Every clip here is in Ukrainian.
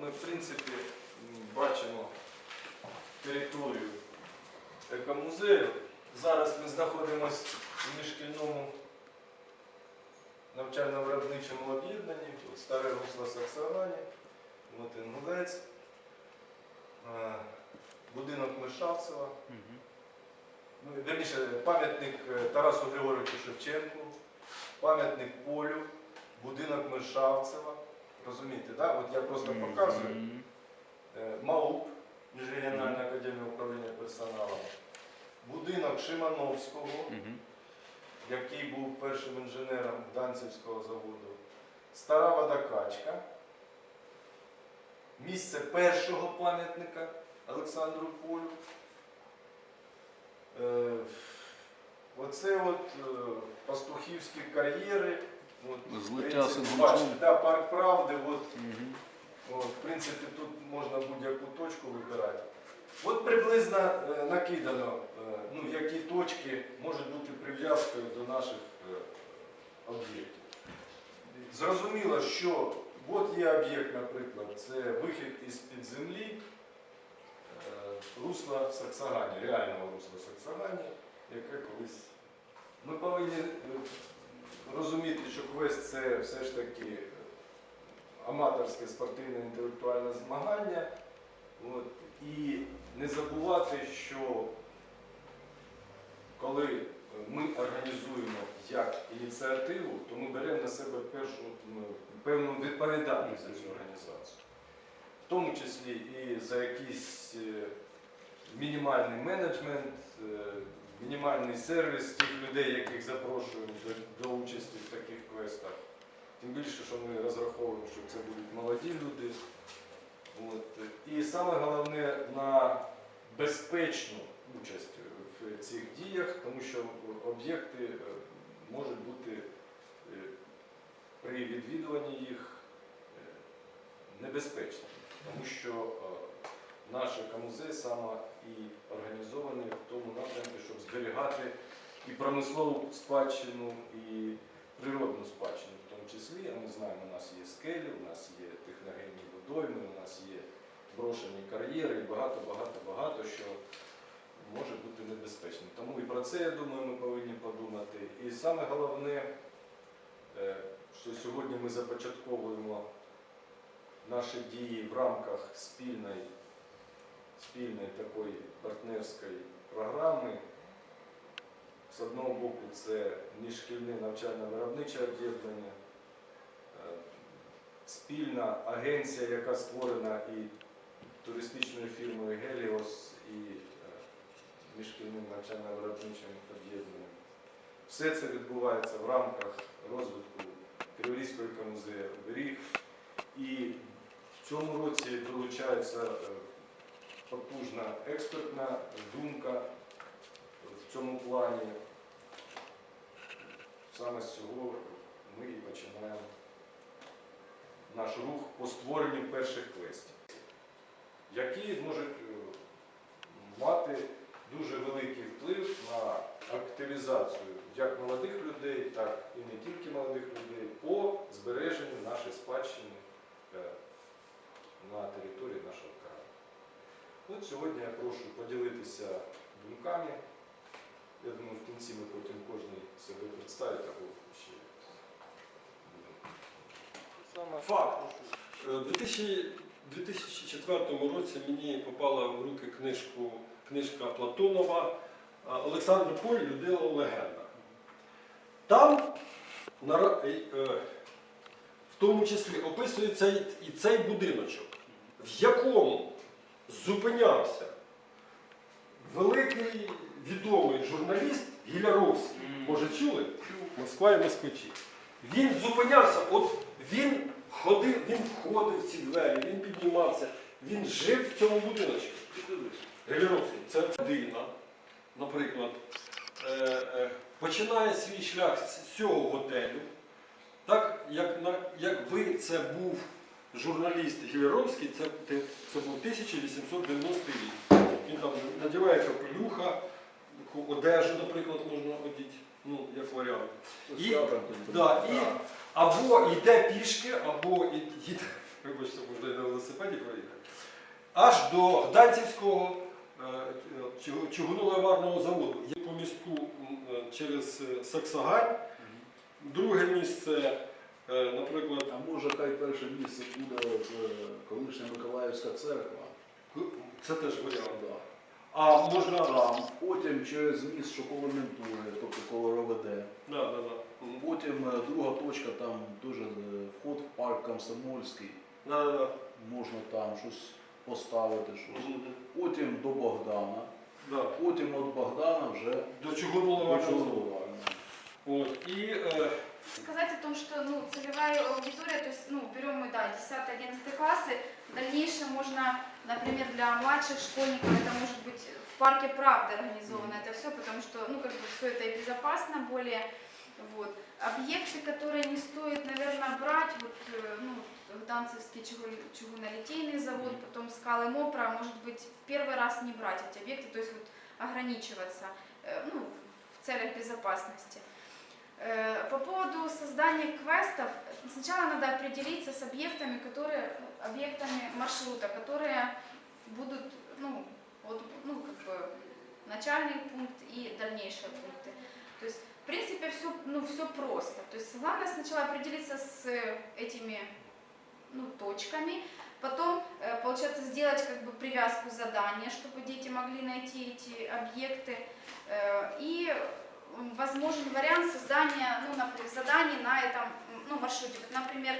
ми, в принципі, бачимо територію екомузею. Зараз ми знаходимося в міжшкільному навчально-виробничому об'єднанні, старе русло Саксагані, от Інгулець, е, будинок Мишавцева, ну, верніше, пам'ятник е, Тарасу Григоровичу Шевченку, пам'ятник Полю, будинок Мишавцева. Розумієте, да? От я просто показую. Е, МАУП, Міжрегіональна академія управління персоналом, будинок Шимановського, який був першим інженером Данцівського заводу, стара водокачка, місце першого пам'ятника Олександру Полю. Е, Оце от е, пастухівські кар'єри. От, З в лиття бачите, да, парк правди. От, Мгм. От, в принципі, тут можна будь-яку точку вибирати. От приблизно е, накидано, е, ну, які точки можуть бути прив'язкою до наших е, об'єктів. Зрозуміло, що от є об'єкт, наприклад, це вихід із-під землі е, русла Саксагані, реального русла Саксагані, яке колись. Ми повинні е, розуміти, що квест це все ж таки аматорське спортивне інтелектуальне змагання. От, і не забувати, що коли ми організуємо як ініціативу, то ми беремо на себе першу ну, певну відповідальність за цю організацію. В тому числі і за якийсь е, мінімальний менеджмент, е, мінімальний сервіс тих людей, яких запрошуємо до, до участі в таких квестах. Тим більше, що ми розраховуємо, що це будуть молоді люди. От. І саме головне на безпечну участь в цих діях, тому що об'єкти е, можуть бути е, при відвідуванні їх е, небезпечними, тому що наш екомузей саме і організований в тому напрямку, щоб зберігати і промислову спадщину, і природну спадщину в тому числі. А ми знаємо, у нас є скелі, у нас є техногенні водойми, у нас є брошені кар'єри і багато-багато-багато що може бути небезпечним. Тому і про це, я думаю, ми повинні подумати. І саме головне, е, що сьогодні ми започатковуємо наші дії в рамках спільної, спільної такої партнерської програми. З одного боку, це міжшкільне навчально-виробниче об'єднання, е, спільна агенція, яка створена і туристичною фірмою Геліос, і е, міжшкільним навчально-виробничим об'єднанням. Все це відбувається в рамках розвитку Криворізького екомузею оберіг. І в цьому році долучається е, потужна експертна думка в цьому плані. Саме з цього ми і починаємо наш рух по створенню перших квестів, які можуть е, мати дуже великий вплив на активізацію як молодих людей, так і не тільки молодих людей по збереженню нашої спадщини е, на території нашого краю. От сьогодні я прошу поділитися думками. Я думаю, в кінці ми потім кожен себе представить або ще будемо. Факт. Е, У 2004 році мені попала в руки книжку, книжка Платонова е, Олександр Поль Людила легенда. Там е, е, в тому числі описується і цей будиночок, в якому зупинявся великий відомий журналіст Гіляровський. Може чули? Москва і москвичі. Він зупинявся, от він ходив, він входив в ці двері, він піднімався, він жив в цьому будиночку. Геліровський, це людина, наприклад, е, е, починає свій шлях з цього готелю. Так, як, на, якби це був журналіст Гілеровський, це, це, був 1890 рік. Він там надіває капелюха, таку одежу, наприклад, можна одіти, ну, як варіант. І, да, і або йде пішки, або йде вибачте, можна і на велосипеді проїхати, аж до Гданцівського е, чугунно-ливарного заводу. Є по містку е, через е, Саксагань. Друге місце, е, наприклад, А може хай перше місце буде е, колишня Миколаївська церква. це теж варіант. Да. А можна. Там, потім через міст, що коло Ментури, тобто коло РОВД. Да, да, да. М, Потім е, друга точка, там теж е, вход в парк Комсомольський. Да, да, да. Можна там щось поставити, щось. Мгм. Потім до Богдана. Да. Потім від Богдана вже До. Чорногорії. От. І е, Сказать о том, что ну, целевая аудитория, то есть ну, берем мы, да, 10-11 классы, в дальнейшем можно, например, для младших школьников, это может быть в парке Правды организовано это все, потому что, ну, как бы все это и безопасно более, вот. Объекты, которые не стоит, наверное, брать, вот, э, ну, Гданцевский чугун- чугунолитейный завод, потом Скалы Мопра, может быть, в первый раз не брать эти объекты, то есть вот ограничиваться, э, ну, в целях безопасности. Э, По поводу создания квестов, сначала надо определиться с объектами, которые, объектами маршрута, которые будут, ну, вот, ну, как бы, начальный пункт и дальнейшие пункты. То есть, в принципе, все, ну, все просто. То есть, главное сначала определиться с этими, ну, точками, потом, э, получается, сделать как бы привязку задания, чтобы дети могли найти эти объекты, Э, и возможен вариант создания ну, например, заданий на этом м, ну, маршруте. Вот, например,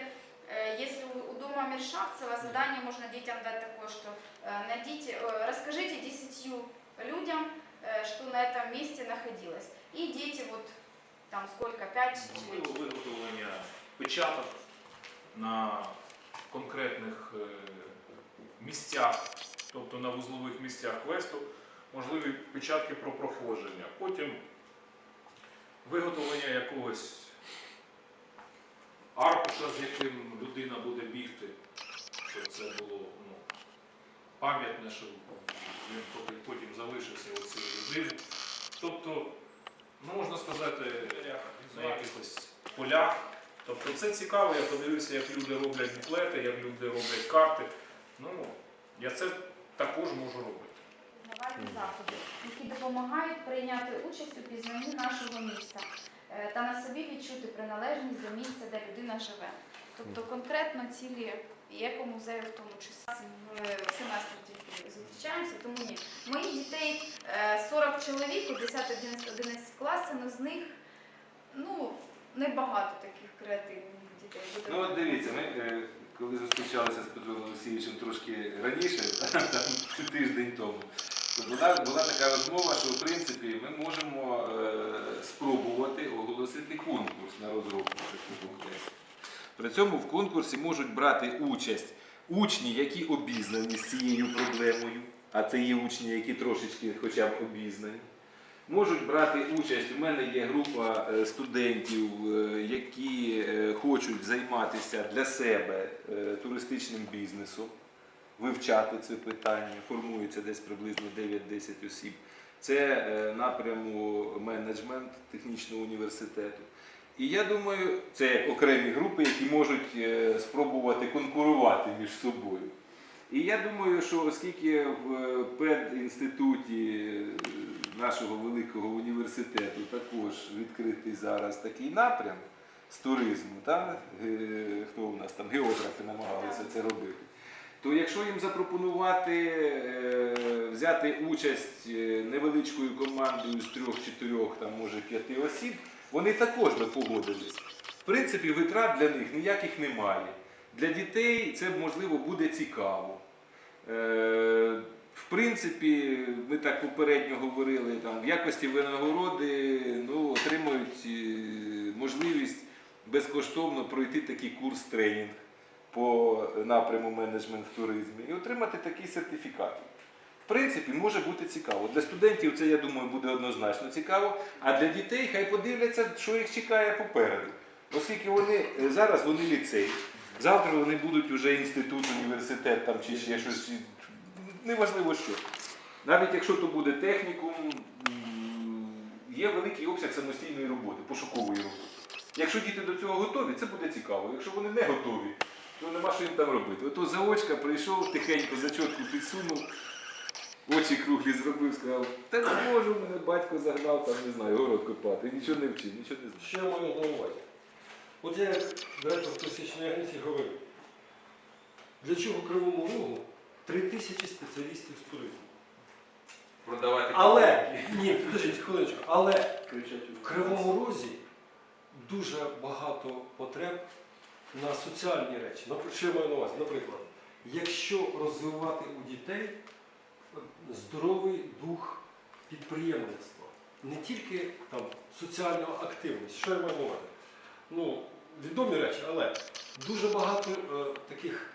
э, если у, у дома Мершавцева задание можно детям дать такое, что э, найдите, э, расскажите десятью людям, э, что на этом месте находилось. И дети вот там сколько, пять Можливо, виготовлення печаток на конкретних е, місцях, тобто на вузлових місцях квесту, можливі печатки про проходження. Потім Виготовлення якогось аркуша, з яким людина буде бігти, щоб це було ну, пам'ятне, щоб він потім- залишився у цій людини. Тобто, ну, можна сказати, на якихось полях. Тобто це цікаво, я подивився, як люди роблять буклети, як люди роблять карти. Ну, я це також можу робити. Пізнавальні заходи, які допомагають прийняти участь у пізнанні нашого міста е, та на собі відчути приналежність до місця, де людина живе. Тобто конкретно цілі екомузею в тому числі в семестрі зустрічаємося, тому ні. Моїх дітей е, 40 чоловік, у 10-11 класи, але з них ну, небагато таких креативних дітей. Ну от дивіться, ми е, коли зустрічалися з Петром Олексійовичем трошки раніше, там, тиждень тому, то була, була така розмова, що в принципі ми можемо е, спробувати оголосити конкурс на розробку такого тесту. При цьому в конкурсі можуть брати участь учні, які обізнані з цією проблемою, а це є учні, які трошечки хоча б обізнані. Можуть брати участь. У мене є група е, студентів, е, які е, хочуть займатися для себе туристичним бізнесом, вивчати це питання. Формується десь приблизно 9-10 осіб. Це е, напряму менеджмент технічного університету. І я думаю, це окремі групи, які можуть е, спробувати конкурувати між собою. І я думаю, що оскільки в педінституті е, нашого великого університету також відкритий зараз такий напрям з туризму, та? хто у нас там географи намагалися це робити, то якщо їм запропонувати е, взяти участь е, невеличкою командою з трьох-чотирьох, там може п'яти осіб, вони також би погодились. В принципі, витрат для них ніяких немає. Для дітей це можливо буде цікаво. Е, В принципі, ми так попередньо говорили, там, в якості винагороди ну, отримують можливість безкоштовно пройти такий курс тренінг по напряму менеджмент в туризмі і отримати такий сертифікат. В принципі, може бути цікаво. Для студентів це, я думаю, буде однозначно цікаво, а для дітей хай подивляться, що їх чекає попереду. Оскільки вони е, зараз вони ліцей, завтра вони будуть вже інститут, університет там, чи ще щось, неважливо що. Навіть якщо то буде технікум, є великий обсяг самостійної роботи, пошукової роботи. Якщо діти до цього готові, це буде цікаво. Якщо вони не готові, то нема що їм там робити. Ото заочка прийшов, тихенько зачотку підсунув, очі круглі зробив, сказав, та не можу, мене батько загнав, там не знаю, город копати. Нічого не вчив, нічого не знаю. Що я маю на увазі? От я як директор туристичної агенції говорю, для чого Кривому Рогу три тисячі спеціалістів з туризму? Продавати Але, ні, підождіть хвилиночку, але в Кривому Розі дуже багато потреб на соціальні речі. Що я маю на увазі? Наприклад, якщо розвивати у дітей здоровий дух підприємництва, не тільки там соціальну активність, що я маю на увазі? Ну, відомі речі, але дуже багато е, таких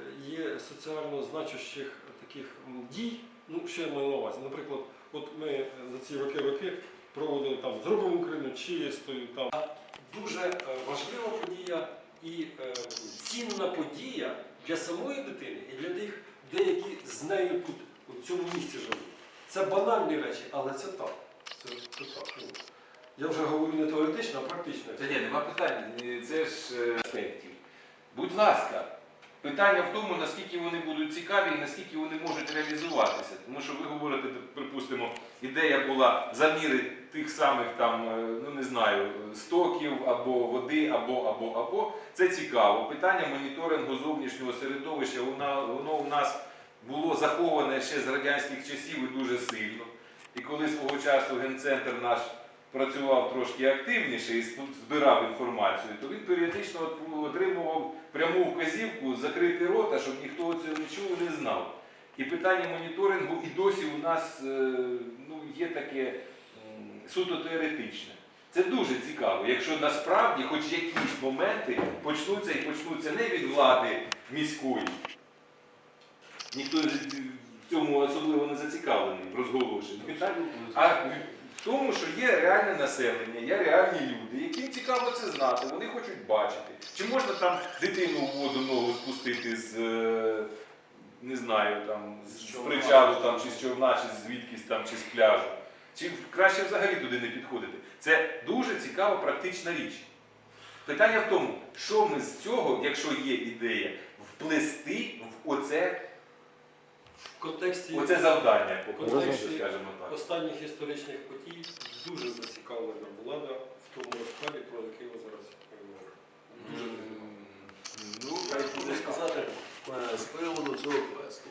е, є соціально значущих таких дій. Ну, що я маю на увазі? Наприклад, от ми е, за ці роки-роки проводили там зробимо Україну чистою. Там дуже е, важлива подія і е, цінна подія для самої дитини і для тих, деякі з нею тут у цьому місці живуть. Це банальні речі, але це так. Це, це так. Ну, я вже говорю не теоретично, а практично. Та ні, нема питань. Це ж е. Будь ласка, питання в тому, наскільки вони будуть цікаві і наскільки вони можуть реалізуватися. Тому що ви говорите, припустимо, ідея була заміри тих самих там, е, ну не знаю, стоків або води, або, або, або. Це цікаво. Питання моніторингу зовнішнього середовища, воно, воно у нас було заховане ще з радянських часів і дуже сильно. І коли свого часу генцентр наш працював трошки активніше і збирав інформацію, то він періодично отримував пряму вказівку закрити рота, щоб ніхто цього не чув і не знав. І питання моніторингу і досі у нас е, ну, є таке суто теоретичне. Це дуже цікаво, якщо насправді хоч якісь моменти почнуться і почнуться не від влади міської. Ніхто в цьому особливо не зацікавлений в розголошенні. А тому, що є реальне населення, є реальні люди, яким цікаво це знати, вони хочуть бачити. Чи можна там дитину в воду ногу спустити з, е, не знаю, там, з З причалу, там, чи з човна, чи звідкись там, чи з пляжу. Чи краще взагалі туди не підходити. Це дуже цікава практична річ. Питання в тому, що ми з цього, якщо є ідея, вплести в оце, В контексті оце завдання, В контексті скажімо так. останніх історичних подій дуже зацікавлена влада в тому розкладі, про який ви зараз говорите. Дуже зацікавлена. Ну, Хочу сказати е, з приводу цього квесту.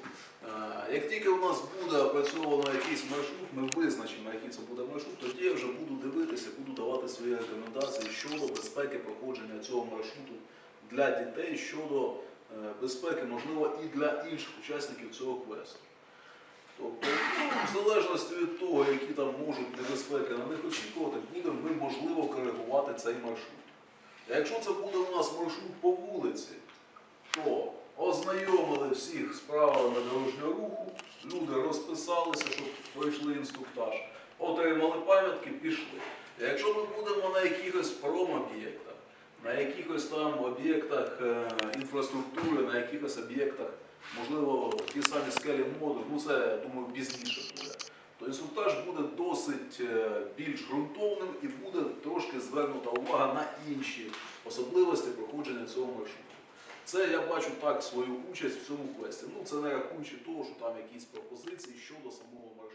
Е, Як тільки у нас буде опрацьовано якийсь маршрут, ми визначимо, який це буде маршрут, тоді я вже буду дивитися, буду давати свої рекомендації щодо безпеки проходження цього маршруту для дітей, щодо безпеки, можливо, і для інших учасників цього квесту. Тобто, в залежності від того, які там можуть небезпеки на них очікувати, будемо ми, можливо, коригувати цей маршрут. А якщо це буде у нас маршрут по вулиці, то ознайомили всіх з правилами дорожнього руху, люди розписалися, щоб пройшли інструктаж, отримали пам'ятки, пішли. А якщо ми будемо на якихось промоб'єктах, на якихось там об'єктах е, інфраструктури, на якихось об'єктах, можливо, ті самі скелі моду, ну це, я думаю, пізніше буде, то інструктаж буде досить е, більш ґрунтовним і буде трошки звернута увага на інші особливості проходження цього маршруту. Це я бачу так свою участь в цьому квесті. Ну це не рахуючи того, що там якісь пропозиції щодо самого маршруту.